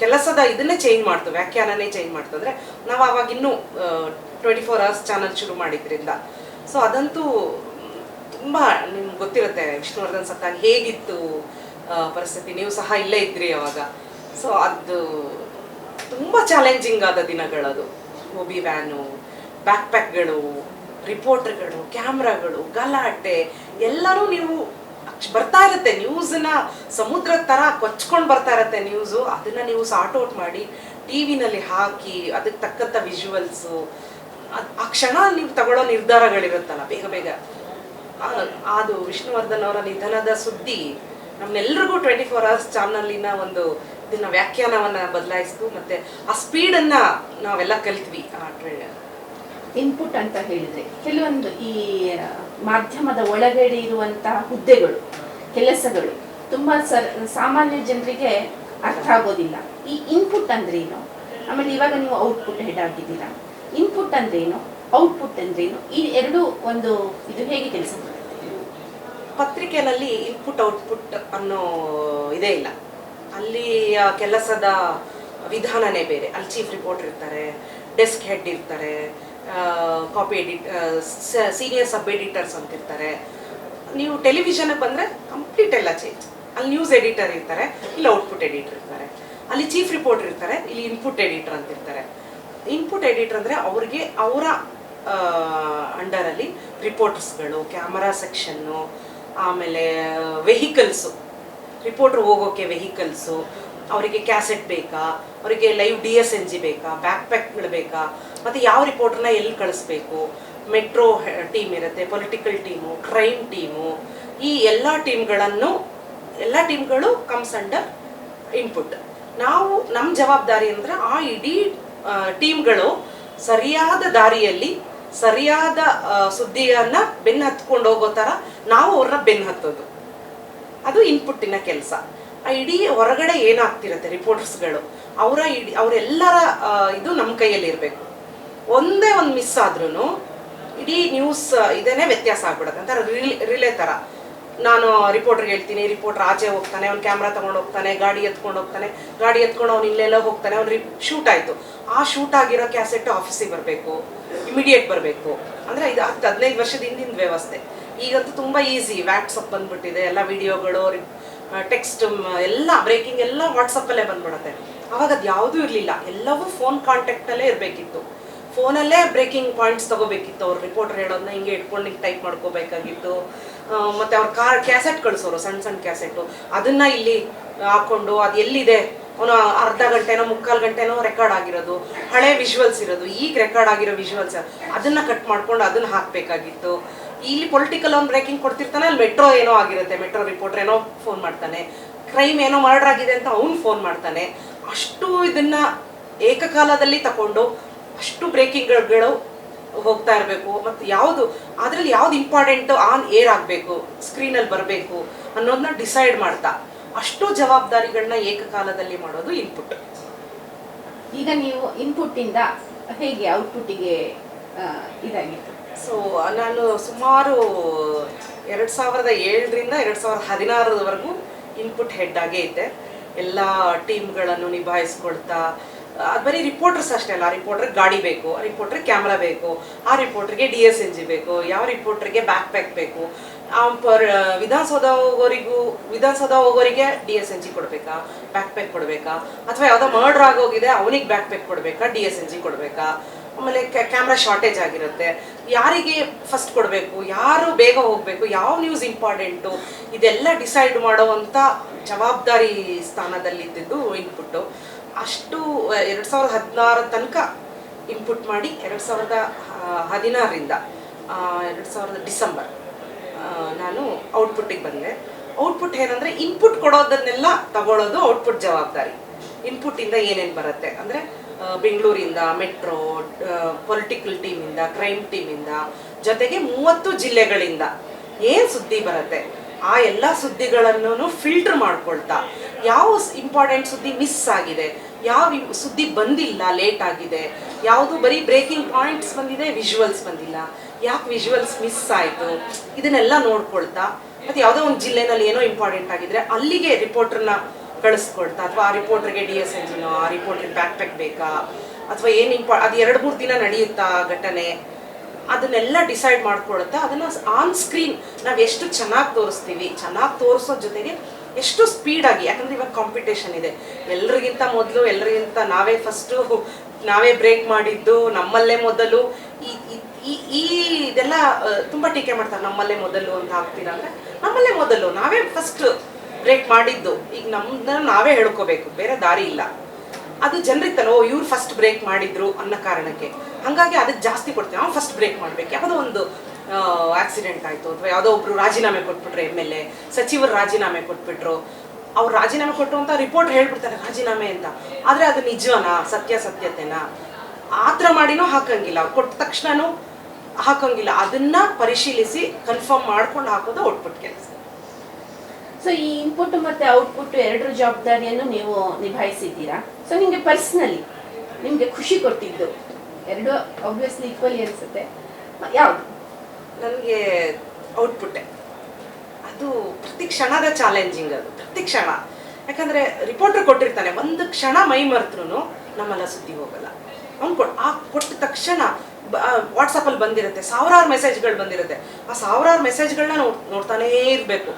ಕೆಲಸದ ಇದನ್ನೇ ಚೇಂಜ್ ಮಾಡ್ತು, ವ್ಯಾಖ್ಯಾನನೇ ಚೇಂಜ್ ಮಾಡ್ತು. ಅಂದರೆ ನಾವು ಅವಾಗ ಇನ್ನೂ ಟ್ವೆಂಟಿ ಫೋರ್ ಅವರ್ಸ್ ಚಾನಲ್ ಶುರು ಮಾಡಿದ್ರಿಂದ. ಸೊ ಅದಂತೂ ತುಂಬ ನಿಮ್ಗೆ ಗೊತ್ತಿರುತ್ತೆ, ವಿಷ್ಣುವರ್ಧನ್ ಸತ್ತಾಗ ಹೇಗಿತ್ತು ಪರಿಸ್ಥಿತಿ. ನೀವು ಸಹ ಇಲ್ಲೇ ಇದ್ರಿ ಅವಾಗ. ಸೊ ಅದು ತುಂಬ ಚಾಲೆಂಜಿಂಗ್ ಆದ ದಿನಗಳದು. ಓಬಿ ವ್ಯಾನು ಬ್ಯಾಕ್ ಪ್ಯಾಕ್ಗಳು ರಿಪೋರ್ಟರ್ಗಳು ಕ್ಯಾಮ್ರಾಗಳು ಗಲಾಟೆ, ಎಲ್ಲರೂ ನೀವು ಬರ್ತಾ ಇರುತ್ತೆ ನ್ಯೂಸ್ನ ಸಮುದ್ರ ತರ ಕೊಚ್ಕೊಂಡು ಬರ್ತಾ ಇರುತ್ತೆ ನ್ಯೂಸು ಅದನ್ನ ನೀವು ಸಾರ್ಟ್ ಔಟ್ ಮಾಡಿ ಟಿ ವಿನಲ್ಲಿ ಹಾಕಿ ಅದಕ್ಕೆ ತಕ್ಕಂಥ ವಿಜುವಲ್ಸು ಆ ಕ್ಷಣ ನೀವು ತಗೊಳ್ಳೋ ನಿರ್ಧಾರಗಳಿರುತ್ತಲ್ಲ, ಬೇಗ ಬೇಗ. ಅದು ವಿಷ್ಣುವರ್ಧನ್ ಅವರ ನಿಧನದ ಸುದ್ದಿ ನಮ್ಮೆಲ್ರಿಗೂ ಟ್ವೆಂಟಿ ಫೋರ್ ಅವರ್ಸ್ ಚಾನಲಿನ ಒಂದು ಇದನ್ನ ವ್ಯಾಖ್ಯಾನವನ್ನ ಬದಲಾಯಿಸ್ತು. ಮತ್ತೆ ಆ ಸ್ಪೀಡನ್ನ ನಾವೆಲ್ಲ ಕಲಿತ್ವಿ. ಆ ಇನ್ಪುಟ್ ಅಂತ ಹೇಳಿದ್ರೆ, ಕೆಲವೊಂದು ಈ ಮಾಧ್ಯಮದ ಒಳಗಡೆ ಇರುವಂತಹ ಹುದ್ದೆಗಳು, ಕೆಲಸಗಳು ತುಂಬಾ ಸರ್, ಸಾಮಾನ್ಯ ಜನರಿಗೆ ಅರ್ಥ ಆಗೋದಿಲ್ಲ. ಈ ಇನ್ಪುಟ್ ಅಂದ್ರೆ ಏನು ಆಮೇಲೆ ಇವಾಗ ನೀವು ಔಟ್ಪುಟ್ ಹೆಡ್ ಆಗಿದ್ದೀರಾ? ಇನ್ಪುಟ್ ಅಂದ್ರೆ ಏನು ಔಟ್ಪುಟ್ ಅಂದ್ರೆ ಏನು ಈ ಎರಡು ಒಂದು ಇದು ಹೇಗೆ ಕೆಲಸ ಮಾಡುತ್ತೆ? ಪತ್ರಿಕೆನಲ್ಲಿ ಇನ್ಪುಟ್ ಔಟ್ಪುಟ್ ಅನ್ನೋ ಇದೇ ಇಲ್ಲ. ಅಲ್ಲಿ ಕೆಲಸದ ವಿಧಾನನೇ ಬೇರೆ. ಅಲ್ಲಿ ಚೀಫ್ ರಿಪೋರ್ಟರ್ ಇರ್ತಾರೆ ಡೆಸ್ಕ್ ಹೆಡ್ ಇರ್ತಾರೆ copy edit senior sub editors ಅಂತ ಇರ್ತಾರೆ. ನೀವು ಟೆಲಿವಿಷನ್ಗೆ ಬಂದರೆ ಕಂಪ್ಲೀಟ್ ಎಲ್ಲ ಚೇಂಜ್ ಅಲ್ಲಿ ನ್ಯೂಸ್ ಎಡಿಟರ್ ಇರ್ತಾರೆ, ಇಲ್ಲಿ ಔಟ್ಪುಟ್ ಎಡಿಟರ್ ಇರ್ತಾರೆ. ಅಲ್ಲಿ ಚೀಫ್ ರಿಪೋರ್ಟರ್ ಇರ್ತಾರೆ, ಇಲ್ಲಿ ಇನ್ಪುಟ್ ಎಡಿಟರ್ ಅಂತ ಇರ್ತಾರೆ. ಇನ್ಪುಟ್ ಎಡಿಟರ್ ಅಂದರೆ ಅವ್ರಿಗೆ ಅವರ ಅಂಡರಲ್ಲಿ ರಿಪೋರ್ಟರ್ಸ್ಗಳು ಕ್ಯಾಮರಾ ಸೆಕ್ಷನ್ನು ಆಮೇಲೆ ವೆಹಿಕಲ್ಸು ರಿಪೋರ್ಟ್ರ್ ಹೋಗೋಕ್ಕೆ ವೆಹಿಕಲ್ಸು ಅವರಿಗೆ ಕ್ಯಾಸೆಟ್ ಬೇಕಾ, ಅವರಿಗೆ live D S N G back back ಪ್ಯಾಕ್ಗಳು ಬೇಕಾ ಮತ್ತು ಯಾವ ರಿಪೋರ್ಟರ್ನ ಎಲ್ಲಿ ಕಳಿಸ್ಬೇಕು? ಮೆಟ್ರೋ ಟೀಮ್ ಇರುತ್ತೆ ಪೊಲಿಟಿಕಲ್ ಟೀಮು ಕ್ರೈಮ್ ಟೀಮು ಈ ಎಲ್ಲ ಟೀಮ್ಗಳನ್ನು ಎಲ್ಲ ಟೀಮ್ಗಳು ಕಮ್ಸ್ ಅಂಡರ್ ಇನ್ಪುಟ್ ನಾವು ನಮ್ಮ ಜವಾಬ್ದಾರಿ ಅಂದರೆ ಆ ಇಡೀ ಟೀಮ್ಗಳು ಸರಿಯಾದ ದಾರಿಯಲ್ಲಿ, ಸರಿಯಾದ ಸುದ್ದಿಯನ್ನು ಬೆನ್ನು ಹತ್ಕೊಂಡು ಹೋಗೋ ಥರ ನಾವು ಅವ್ರನ್ನ ಬೆನ್ನು ಹತ್ತೋದು. ಅದು ಇನ್ಪುಟ್ಟಿನ ಕೆಲಸ. ಆ ಇಡೀ ಹೊರಗಡೆ ಏನಾಗ್ತಿರತ್ತೆ ರಿಪೋರ್ಟರ್ಸ್ಗಳು ಅವರ ಇಡೀ ಅವರೆಲ್ಲರ ಇದು ನಮ್ಮ ಕೈಯಲ್ಲಿ ಇರಬೇಕು ಒಂದೇ ಒಂದು ಮಿಸ್ ಆದ್ರೂ ಇಡೀ ನ್ಯೂಸ್ ಇದೇನೆ ವ್ಯತ್ಯಾಸ ಆಗ್ಬಿಡುತ್ತೆ ಅಂತ ರಿಲೇ ರಿಲೇ ಥರ ನಾನು ರಿಪೋರ್ಟರ್ಗೆ ಹೇಳ್ತೀನಿ ರಿಪೋರ್ಟರ್ ಆಚೆ ಹೋಗ್ತಾನೆ, ಅವ್ನು ಕ್ಯಾಮ್ರಾ ತಗೊಂಡು ಹೋಗ್ತಾನೆ, ಗಾಡಿ ಎತ್ಕೊಂಡು ಹೋಗ್ತಾನೆ, ಗಾಡಿ ಎತ್ಕೊಂಡು ಅವ್ನು ಇಲ್ಲೆಲ್ಲ ಹೋಗ್ತಾನೆ, ಅವ್ನು ರಿ ಶೂಟ್ ಆಯಿತು. ಆ ಶೂಟ್ ಆಗಿರೋ ಕ್ಯಾಸೆಟ್ ಆಫೀಸಿಗೆ ಬರಬೇಕು ಇಮಿಡಿಯೇಟ್ ಬರಬೇಕು. ಅಂದರೆ ಇದು ಹತ್ತು, ಹದಿನೈದು ವರ್ಷದ ಹಿಂದಿನ ವ್ಯವಸ್ಥೆ. ಈಗಂತೂ ತುಂಬ ಈಸಿ ವ್ಯಾಟ್ಸಪ್ ಬಂದ್ಬಿಟ್ಟಿದೆ, ಎಲ್ಲ ವಿಡಿಯೋಗಳು ಟೆಕ್ಸ್ಟ್ ಎಲ್ಲ ಬ್ರೇಕಿಂಗ್ ಎಲ್ಲ ವಾಟ್ಸಪ್ಪಲ್ಲೇ ಬಂದ್ಬಿಡುತ್ತೆ. ಅವಾಗ ಅದು ಯಾವುದೂ ಇರಲಿಲ್ಲ. ಎಲ್ಲವೂ ಫೋನ್ ಕಾಂಟ್ಯಾಕ್ಟಲ್ಲೇ ಇರಬೇಕಿತ್ತು. ಫೋನಲ್ಲೇ ಬ್ರೇಕಿಂಗ್ ಪಾಯಿಂಟ್ಸ್ ತಗೋಬೇಕಿತ್ತು. ಅವ್ರು ರಿಪೋರ್ಟರ್ ಹೇಳೋದನ್ನ ಹಿಂಗೆ ಇಟ್ಕೊಂಡು ಟೈಪ್ ಮಾಡ್ಕೋಬೇಕಾಗಿತ್ತು. ಮತ್ತು ಅವ್ರ ಕಾರ್ ಕ್ಯಾಸೆಟ್ ಕಳಿಸೋರು ಸಣ್ಣ ಸಣ್ಣ ಕ್ಯಾಸೆಟ್ಟು ಅದನ್ನ ಇಲ್ಲಿ ಹಾಕ್ಕೊಂಡು ಅದು ಎಲ್ಲಿದೆ? ಅವನು ಅರ್ಧ ಗಂಟೆನೋ, ಮುಕ್ಕಾಲು ಗಂಟೆನೋ ರೆಕಾರ್ಡ್ ಆಗಿರೋದು. ಹಳೆ ವಿಜುವಲ್ಸ್ ಇರೋದು. ಈಗ ರೆಕಾರ್ಡ್ ಆಗಿರೋ ವಿಜುವಲ್ಸ್ ಅದನ್ನ ಕಟ್ ಮಾಡ್ಕೊಂಡು ಅದನ್ನ ಹಾಕಬೇಕಾಗಿತ್ತು. ಇಲ್ಲಿ ಪೊಲಿಟಿಕಲ್ ಅವ್ನು ಬ್ರೇಕಿಂಗ್ ಕೊಡ್ತಿರ್ತಾನೆ, ಅಲ್ಲಿ ಮೆಟ್ರೋ ಏನೋ ಆಗಿರುತ್ತೆ. ಮೆಟ್ರೋ ರಿಪೋರ್ಟರ್ ಏನೋ ಫೋನ್ ಮಾಡ್ತಾನೆ. ಕ್ರೈಮ್ ಏನೋ ಮರ್ಡರ್ ಆಗಿದೆ ಅಂತ ಅವ್ನು ಫೋನ್ ಮಾಡ್ತಾನೆ. ಅಷ್ಟು ಇದನ್ನ ಏಕಕಾಲದಲ್ಲಿ ತಗೊಂಡು ಅಷ್ಟು ಬ್ರೇಕಿಂಗ್ಗಳು ಹೋಗ್ತಾ ಇರಬೇಕು. ಮತ್ತು ಯಾವುದು ಅದರಲ್ಲಿ ಯಾವ್ದು ಇಂಪಾರ್ಟೆಂಟ್ ಆನ್ ಏರ್ ಆಗಬೇಕು ಸ್ಕ್ರೀನಲ್ಲಿ ಬರಬೇಕು ಅನ್ನೋದನ್ನ ಡಿಸೈಡ್ ಮಾಡ್ತಾ ಅಷ್ಟು ಜವಾಬ್ದಾರಿಗಳನ್ನ ಏಕಕಾಲದಲ್ಲಿ ಮಾಡೋದು ಇನ್ಪುಟ್ ಈಗ ನೀವು ಇನ್ಪುಟ್ ಇಂದ ಹೇಗೆ ಔಟ್ಪುಟ್ಟಿಗೆ ಇದಾಗಿತ್ತು? ಸೊ ನಾನು ಸುಮಾರು ಎರಡು ಸಾವಿರದ ಏಳರಿಂದ ಎರಡು ಸಾವಿರದ ಹದಿನಾರರವರೆಗೂ ಇನ್ಪುಟ್ ಹೆಡ್ ಆಗೇ ಇದ್ದೆ. ಎಲ್ಲ ಟೀಮ್ಗಳನ್ನು ನಿಭಾಯಿಸ್ಕೊಳ್ತಾ ಅದು ಬರೀ ರಿಪೋರ್ಟರ್ಸ್ ಅಷ್ಟೇ ಅಲ್ಲ ರಿಪೋರ್ಟ್ರಿಗೆ ಗಾಡಿ ಬೇಕು ರಿಪೋರ್ಟ್ರಿಗೆ ಕ್ಯಾಮ್ರಾ ಬೇಕು, ಆ ರಿಪೋರ್ಟ್ರಿಗೆ ಡಿ ಎಸ್ ಎನ್ ಜಿ ಬೇಕು, ಯಾವ ರಿಪೋರ್ಟ್ರಿಗೆ ಬ್ಯಾಕ್ ಪ್ಯಾಕ್ ಬೇಕು, ಆ ಪರ್ ವಿಧಾನಸೌಧ ಹೋಗೋರಿಗೂ, ವಿಧಾನಸೌಧ ಹೋಗೋರಿಗೆ ಡಿ ಎಸ್ ಎನ್ ಜಿ ಕೊಡಬೇಕಾ ಬ್ಯಾಕ್ ಪ್ಯಾಕ್ ಕೊಡಬೇಕಾ, ಅಥವಾ ಯಾವುದೋ ಮರ್ಡರ್ ಆಗೋಗಿದೆ ಅವನಿಗೆ ಬ್ಯಾಕ್ ಪ್ಯಾಕ್ ಕೊಡಬೇಕಾ ಡಿ ಎಸ್ ಎನ್ ಜಿ ಕೊಡಬೇಕಾ, ಆಮೇಲೆ ಕ್ಯಾಮ್ರಾ ಶಾರ್ಟೇಜ್ ಆಗಿರುತ್ತೆ, ಯಾರಿಗೆ ಫಸ್ಟ್ ಕೊಡಬೇಕು, ಯಾರು ಬೇಗ ಹೋಗಬೇಕು, ಯಾವ ನ್ಯೂಸ್ ಇಂಪಾರ್ಟೆಂಟು ಇದೆಲ್ಲ ಡಿಸೈಡ್ ಮಾಡೋವಂಥ ಜವಾಬ್ದಾರಿ ಸ್ಥಾನದಲ್ಲಿದ್ದಿದ್ದು ಇನ್ಪುಟ್ಟು ಅಷ್ಟು ಎರಡು ಸಾವಿರದ ಹದಿನಾರ ತನಕ ಇನ್ಪುಟ್ ಮಾಡಿ, ಎರಡು ಸಾವಿರದ ಹದಿನಾರರಿಂದ ಎರಡು ಸಾವಿರದ ಡಿಸೆಂಬರ್ ನಾನು ಔಟ್ಪುಟ್ಟಿಗೆ ಬಂದೆ. ಔಟ್ಪುಟ್ ಏನಂದ್ರೆ ಇನ್ಪುಟ್ ಕೊಡೋದನ್ನೆಲ್ಲ ತಗೊಳ್ಳೋದು ಔಟ್ಪುಟ್ ಜವಾಬ್ದಾರಿ. ಇನ್ಪುಟ್ಟಿಂದ ಏನೇನು ಬರುತ್ತೆ? ಅಂದರೆ ಬೆಂಗಳೂರಿಂದ ಮೆಟ್ರೋ ಪೊಲಿಟಿಕಲ್ ಟೀಮಿಂದ ಕ್ರೈಮ್ ಟೀಮಿಂದ ಜೊತೆಗೆ ಮೂವತ್ತು ಜಿಲ್ಲೆಗಳಿಂದ ಏನು ಸುದ್ದಿ ಬರುತ್ತೆ? ಆ ಎಲ್ಲ ಸುದ್ದಿಗಳನ್ನು ಫಿಲ್ಟರ್ ಮಾಡ್ಕೊಳ್ತಾ, ಯಾವ ಇಂಪಾರ್ಟೆಂಟ್ ಸುದ್ದಿ ಮಿಸ್ ಆಗಿದೆ? ಯಾವ ಸುದ್ದಿ ಬಂದಿಲ್ಲ ಲೇಟ್ ಆಗಿದೆ. ಯಾವುದು ಬರೀ ಬ್ರೇಕಿಂಗ್ ಪಾಯಿಂಟ್ಸ್ ಬಂದಿದೆ ವಿಜುವಲ್ಸ್ ಬಂದಿಲ್ಲ. ಯಾಕೆ ವಿಜುವಲ್ಸ್ ಮಿಸ್ ಆಯಿತು? ಇದನ್ನೆಲ್ಲ ನೋಡ್ಕೊಳ್ತಾ, ಮತ್ತು ಯಾವುದೋ ಒಂದು ಜಿಲ್ಲೆನಲ್ಲಿ ಏನೋ ಇಂಪಾರ್ಟೆಂಟ್ ಆಗಿದ್ರೆ ಅಲ್ಲಿಗೆ ರಿಪೋರ್ಟರ್ನ ಕಳಿಸ್ಕೊಳ್ತಾ. ಅಥವಾ ಆ ರಿಪೋರ್ಟರ್ಗೆ ಡಿ ಎಸ್ ಎಂಜಿನೋ ಆ ರಿಪೋರ್ಟರ್ ಬ್ಯಾಕ್ ಪ್ಯಾಕ್ ಬೇಕಾ? ಅಥವಾ ಏನು ಇಂಪಾ ಅದು ಎರಡು, ಮೂರು ದಿನ ನಡೆಯುತ್ತಾ ಘಟನೆ? ಅದನ್ನೆಲ್ಲ ಡಿಸೈಡ್ ಮಾಡ್ಕೊಳುತ್ತಾ ಅದನ್ನು ಆನ್ ಸ್ಕ್ರೀನ್ ನಾವು ಎಷ್ಟು ಚೆನ್ನಾಗಿ ತೋರಿಸ್ತೀವಿ, ಚೆನ್ನಾಗಿ ತೋರಿಸೋ ಜೊತೆಗೆ ಎಷ್ಟು ಸ್ಪೀಡಾಗಿ ಯಾಕಂದ್ರೆ ಇವಾಗ ಕಾಂಪಿಟೇಷನ್ ಇದೆ. ಎಲ್ರಿಗಿಂತ ಮೊದಲು ಎಲ್ಲರಿಗಿಂತ ನಾವೇ ಫಸ್ಟು ನಾವೇ ಬ್ರೇಕ್ ಮಾಡಿದ್ದು, ನಮ್ಮಲ್ಲೇ ಮೊದಲು. ಈ, ಈ- ಇದೆಲ್ಲ ತುಂಬ ಟೀಕೆ ಮಾಡ್ತಾರೆ, ನಮ್ಮಲ್ಲೇ ಮೊದಲು ಅಂತ ಹಾಕ್ತೀರಾ ಅಂದ್ರೆ, ನಮ್ಮಲ್ಲೇ ಮೊದಲು. ನಾವೇ ಫಸ್ಟ್ ಬ್ರೇಕ್ ಮಾಡಿದ್ದು. ಈಗ ನಮ್ಮನ್ನ ನಾವೇ ಹೇಳ್ಕೋಬೇಕು, ಬೇರೆ ದಾರಿ ಇಲ್ಲ. ಅದು ಜನರಿಗೆ ಓ, ಇವ್ರು ಫಸ್ಟ್ ಬ್ರೇಕ್ ಮಾಡಿದ್ರು ಅನ್ನೋ ಕಾರಣಕ್ಕೆ. ಹಾಗಾಗಿ ಅದಕ್ಕೆ ಜಾಸ್ತಿ ಕೊಡ್ತೀವಿ. ನಾವು ಫಸ್ಟ್ ಬ್ರೇಕ್ ಮಾಡ್ಬೇಕು. ಯಾವುದೋ ಒಂದು ಆಕ್ಸಿಡೆಂಟ್ ಆಯಿತು ಅಥವಾ ಯಾವುದೋ ಒಬ್ರು ರಾಜೀನಾಮೆ ಕೊಟ್ಬಿಟ್ರು ಎಂ ಎಲ್ ಎ ಸಚಿವರು ರಾಜೀನಾಮೆ ಕೊಟ್ಬಿಟ್ರು. ಅವ್ರು ರಾಜೀನಾಮೆ ಕೊಟ್ಟು ಅಂತ ರಿಪೋರ್ಟ್ ಹೇಳ್ಬಿಡ್ತಾರೆ, ರಾಜೀನಾಮೆ ಅಂತ. ಆದರೆ ಅದು ನಿಜನಾ ಸತ್ಯಾಸತ್ಯತೆನಾ ಆ ಥರ ಮಾಡಿನೂ ಹಾಕಂಗಿಲ್ಲ. ಕೊಟ್ಟ ತಕ್ಷಣನೂ ಹಾಕಂಗಿಲ್ಲ. ಅದನ್ನ ಪರಿಶೀಲಿಸಿ ಕನ್ಫರ್ಮ್ ಮಾಡ್ಕೊಂಡು ಹಾಕೋದು ಔಟ್ಪುಟ್ ಕೆಲಸ. ಸೊ ಈ ಇನ್ಪುಟ್ ಮತ್ತೆ ಔಟ್ಪುಟ್ ಎರಡರ ಜವಾಬ್ದಾರಿಯನ್ನು ನೀವು ನಿಭಾಯಿಸಿದ್ದೀರಾ? ಸೊ ನಿಮಗೆ ಪರ್ಸ್ನಲಿ ನಿಮಗೆ ಖುಷಿ ಕೊಟ್ಟಿದ್ದು. ಎರಡು ಆಬ್ವಿಯಸ್ಲಿ ಈಕ್ವಲಿ ಅನಿಸುತ್ತೆ. ಯಾವುದು? ನನಗೆ ಔಟ್ಪುಟ್ಟೆ. ಅದು ಪ್ರತಿ ಕ್ಷಣದ ಚಾಲೆಂಜಿಂಗ್ ಅದು, ಪ್ರತಿ ಕ್ಷಣ. ಯಾಕಂದ್ರೆ ರಿಪೋರ್ಟರ್ ಕೊಟ್ಟಿರ್ತಾನೆ, ಒಂದು ಕ್ಷಣ ಮೈ ಮರೆತ್ರು ನಮ್ಮೆಲ್ಲ ಸುದ್ದಿ ಹೋಗಲ್ಲ. ಅವ್ನು ಕೊಟ್ಟು ಆ ಕೊಟ್ಟ ತಕ್ಷಣ ವಾಟ್ಸಪ್ಪಲ್ಲಿ ಬಂದಿರುತ್ತೆ, ಸಾವಿರಾರು ಮೆಸೇಜ್ಗಳು ಬಂದಿರುತ್ತೆ. ಆ ಸಾವಿರಾರು ಮೆಸೇಜ್ಗಳನ್ನ ನೋಡ್ ನೋಡ್ತಾನೇ ಇರಬೇಕು.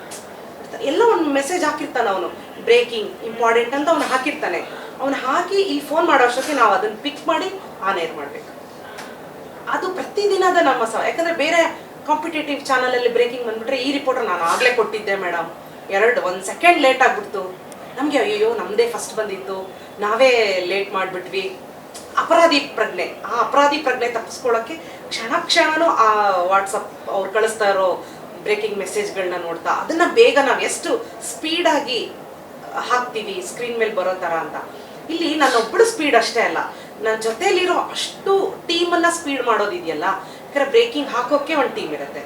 ಎಲ್ಲ ಒಂದು ಮೆಸೇಜ್ ಹಾಕಿರ್ತಾನೆ ಅವನು. ಬ್ರೇಕಿಂಗ್ ಇಂಪಾರ್ಟೆಂಟ್ ಅಂತ ಅವನು ಹಾಕಿರ್ತಾನೆ. ಅವನು ಹಾಕಿ ಇಲ್ಲಿ ಫೋನ್ ಮಾಡೋ ಅಷ್ಟೊತ್ತಿಗೆ ನಾವು ಅದನ್ನು ಪಿಕ್ ಮಾಡಿ ಆನ್ ಏರ್ ಮಾಡಬೇಕು. ಅದು ಪ್ರತಿದಿನದ ನಮ್ಮ ಸ, ಯಾಕಂದ್ರೆ ಬೇರೆ ಕಾಂಪಿಟೇಟಿವ್ ಚಾನಲಲ್ಲಿ ಬ್ರೇಕಿಂಗ್ ಬಂದ್ಬಿಟ್ರೆ ಈ ರಿಪೋರ್ಟ್ ನಾನು ಆಗಲೇ ಕೊಟ್ಟಿದ್ದೆ ಮೇಡಮ್ ಎರಡು, ಒಂದು ಸೆಕೆಂಡ್ ಲೇಟ್ ಆಗ್ಬಿಡ್ತು. ನಮಗೆ ಅಯ್ಯೋ ನಮ್ಮದೇ ಫಸ್ಟ್ ಬಂದಿತ್ತು. ನಾವೇ ಲೇಟ್ ಮಾಡಿಬಿಟ್ವಿ. ಅಪರಾಧಿ ಪ್ರಜ್ಞೆ. ಆ ಅಪರಾಧಿ ಪ್ರಜ್ಞೆ ತಪ್ಪಿಸ್ಕೊಳ್ಳೋಕ್ಕೆ ಕ್ಷಣ ಕ್ಷಣನೂ ಆ ವಾಟ್ಸಪ್ ಅವ್ರು ಕಳಿಸ್ತಾ ಇರೋ ಬ್ರೇಕಿಂಗ್ ಮೆಸೇಜ್ಗಳನ್ನ ನೋಡ್ತಾ, ಅದನ್ನ ಬೇಗ ನಾವು ಎಷ್ಟು ಸ್ಪೀಡಾಗಿ ಹಾಕ್ತೀವಿ ಸ್ಕ್ರೀನ್ ಮೇಲೆ ಬರೋ ಥರ ಅಂತ. ಇಲ್ಲಿ ನನ್ನೊಬ್ಬಳು ಸ್ಪೀಡ್ ಅಷ್ಟೇ ಅಲ್ಲ. ನನ್ನ ಜೊತೆಯಲ್ಲಿರೋ ಅಷ್ಟು ಟೀಮನ್ನು ಸ್ಪೀಡ್ ಮಾಡೋದಿದೆಯಲ್ಲ ಯಾಕಂದ್ರೆ ಬ್ರೇಕಿಂಗ್ ಹಾಕೋಕೆ ಒಂದು ಟೀಮ್ ಇರುತ್ತೆ.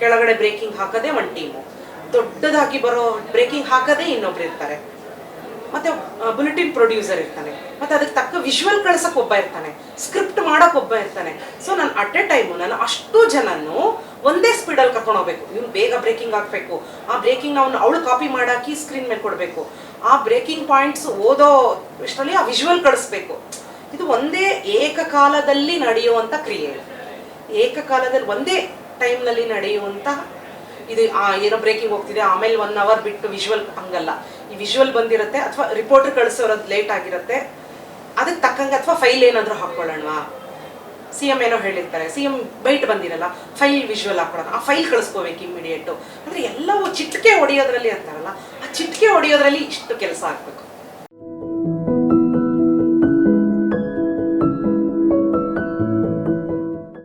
ಕೆಳಗಡೆ ಬ್ರೇಕಿಂಗ್ ಹಾಕೋದೇ ಒಂದು ಟೀಮು ದೊಡ್ಡದಾಗಿ ಬರೋ ಬ್ರೇಕಿಂಗ್ ಹಾಕೋದೇ ಇನ್ನೊಬ್ರು ಇರ್ತಾರೆ. ಮತ್ತೆ ಬುಲೆಟಿನ್ ಪ್ರೊಡ್ಯೂಸರ್ ಇರ್ತಾನೆ. ಮತ್ತೆ ಅದಕ್ಕೆ ತಕ್ಕ ವಿಜುವಲ್ ಕಳ್ಸಕ್ ಒಬ್ಬ ಇರ್ತಾನೆ. ಸ್ಕ್ರಿಪ್ಟ್ ಮಾಡಕ್ ಒಬ್ಬ ಇರ್ತಾನೆ. ಸೊ ನಾನು ಅಟ್ ಎ ಟೈಮು ನಾನು ಅಷ್ಟು ಜನನು ಒಂದೇ ಸ್ಪೀಡಲ್ಲಿ ಕರ್ಕೊಂಡು ಹೋಗ್ಬೇಕು. ಇವ್ನು ಬೇಗ ಬ್ರೇಕಿಂಗ್ ಹಾಕ್ಬೇಕು. ಆ ಬ್ರೇಕಿಂಗ್ ಅವ್ನು ಅವಳು ಕಾಪಿ ಮಾಡಾಕಿ ಸ್ಕ್ರೀನ್ ಮೇಲೆ ಕೊಡಬೇಕು. ಆ ಬ್ರೇಕಿಂಗ್ ಪಾಯಿಂಟ್ಸ್ ಓದೋ ಇಷ್ಟರಲ್ಲಿ ಆ ವಿಜುವಲ್ ಕಳಿಸ್ಬೇಕು. ಇದು ಒಂದೇ ಏಕಕಾಲದಲ್ಲಿ ನಡೆಯುವಂಥ ಕ್ರಿಯೆ. ಏಕಕಾಲದಲ್ಲಿ ಒಂದೇ ಟೈಮ್ನಲ್ಲಿ ನಡೆಯುವಂತಹ ಇದು ಏನೋ ಬ್ರೇಕಿಂಗ್ ಹೋಗ್ತಿದೆ, ಆಮೇಲೆ ಒನ್ ಅವರ್ ಬಿಟ್ಟು ವಿಜುವಲ್ ಹಂಗಲ್ಲ. ಈ ವಿಜುವಲ್ ಬಂದಿರುತ್ತೆ ಅಥವಾ ರಿಪೋರ್ಟರ್ ಕಳಿಸೋರೋದು ಲೇಟ್ ಆಗಿರುತ್ತೆ. ಅದಕ್ಕೆ ತಕ್ಕಂಗೆ ಅಥವಾ ಫೈಲ್ ಏನಾದರೂ ಹಾಕ್ಕೊಳ್ಳೋಣವಾ ಸಿ ಎಂ ಏನೋ ಹೇಳಿರ್ತಾರೆ ಸಿ ಎಂ ಬೈಟ್ ಬಂದಿರಲ್ಲ ಫೈಲ್ ವಿಜುವಲ್ ಹಾಕೊಳ್ಳೋಣ. ಆ ಫೈಲ್ ಕಳಿಸ್ಕೋಬೇಕು ಇಮ್ಮಿಡಿಯೇಟು ಅಂದರೆ ಎಲ್ಲವೂ ಚಿಟ್ಕೆ ಹೊಡೆಯೋದ್ರಲ್ಲಿ ಅಂತಾರಲ್ಲ, ಆ ಚಿಟ್ಕೆ ಹೊಡೆಯೋದ್ರಲ್ಲಿ ಇಷ್ಟು ಕೆಲಸ ಆಗಬೇಕು.